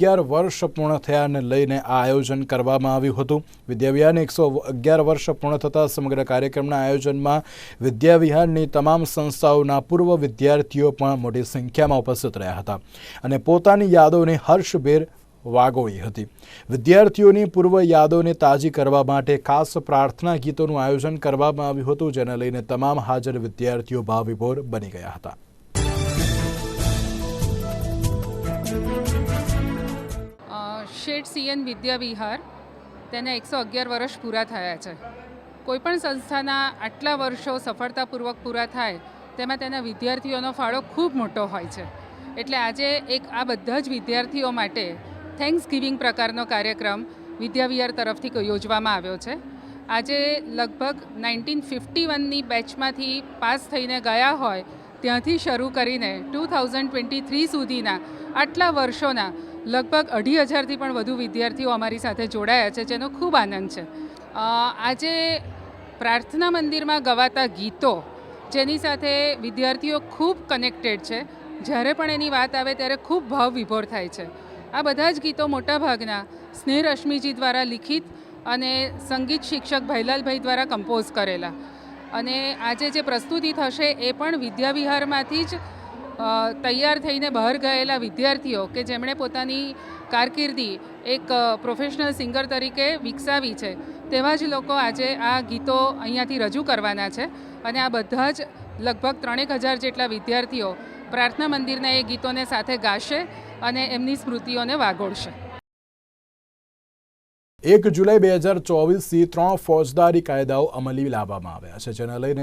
અગિયાર વર્ષ પૂર્ણ થયાને લઈને આ આયોજન કરવામાં આવ્યું હતું. વિદ્યાવિહારને એકસો અગિયાર વર્ષ પૂર્ણ થતાં સમગ્ર કાર્યક્રમના આયોજનમાં વિદ્યાવિહારની તમામ સંસ્થાઓના પૂર્વ વિદ્યાર્થીઓ પણ મોટી સંખ્યામાં ઉપસ્થિત રહ્યા હતા અને પોતાની યાદોને હર્ષભેર વાગોળી હતી. વિદ્યાર્થીઓની પૂર્વ યાદોને તાજી કરવા માટે ખાસ પ્રાર્થના ગીતોનું આયોજન કરવામાં આવ્યું હતું, જેને લઈને તમામ હાજર વિદ્યાર્થીઓ ભાવવિભોર બની ગયા હતા. શેઠ સીએન વિદ્યા વિહાર તેને એકસો અગિયાર વર્ષ પૂરા થયા છે. કોઈપણ સંસ્થાના આટલા વર્ષો સફળતાપૂર્વક પૂરા થાય તેમાં તેના વિદ્યાર્થીઓનો ફાળો ખૂબ મોટો હોય છે. એટલે આજે એક આ બધા જ વિદ્યાર્થીઓ માટે થેન્ક્સ ગિવિંગ પ્રકારનો કાર્યક્રમ વિદ્યાવિહાર તરફથી યોજવામાં આવ્યો છે. આજે લગભગ નાઇન્ટીન ફિફ્ટી વનની બેચમાંથી પાસ થઈને ગયા હોય ત્યાંથી શરૂ કરીને ટુ થાઉઝન્ડ ટ્વેન્ટી થ્રી સુધીના આટલા વર્ષોના લગભગ અઢી હજારથી પણ વધુ વિદ્યાર્થીઓ અમારી સાથે જોડાયા છે, જેનો ખૂબ આનંદ છે. આજે પ્રાર્થના મંદિરમાં ગવાતા ગીતો જેની સાથે વિદ્યાર્થીઓ ખૂબ કનેક્ટેડ છે. જ્યારે પણ એની વાત આવે ત્યારે ખૂબ ભાવ વિભોર થાય છે. આ બધા જ ગીતો મોટાભાગના સ્નેહ રશ્મિજી દ્વારા લિખિત અને સંગીત શિક્ષક ભૈલાલભાઈ દ્વારા કમ્પોઝ કરેલા. અને આજે જે પ્રસ્તુતિ થશે એ પણ વિદ્યાવિહારમાંથી જ તૈયાર થઈને બહાર ગયેલા વિદ્યાર્થીઓ કે જેમણે પોતાની કારકિર્દી એક પ્રોફેશનલ સિંગર તરીકે વિકસાવી છે, તેવા જ લોકો આજે આ ગીતો અહીંયાથી રજૂ કરવાના છે. અને આ બધા જ લગભગ ત્રણેક હજાર જેટલા વિદ્યાર્થીઓ પ્રાર્થના મંદિરના એ ગીતોને સાથે ગાશે અને એમની સ્મૃતિઓને વાગોળશે. એક જુલાઈ બે હજાર ચોવીસથી ત્રણ ફોજદારી કાયદાઓ અમલી લાવવામાં આવ્યા છે જેને લઈને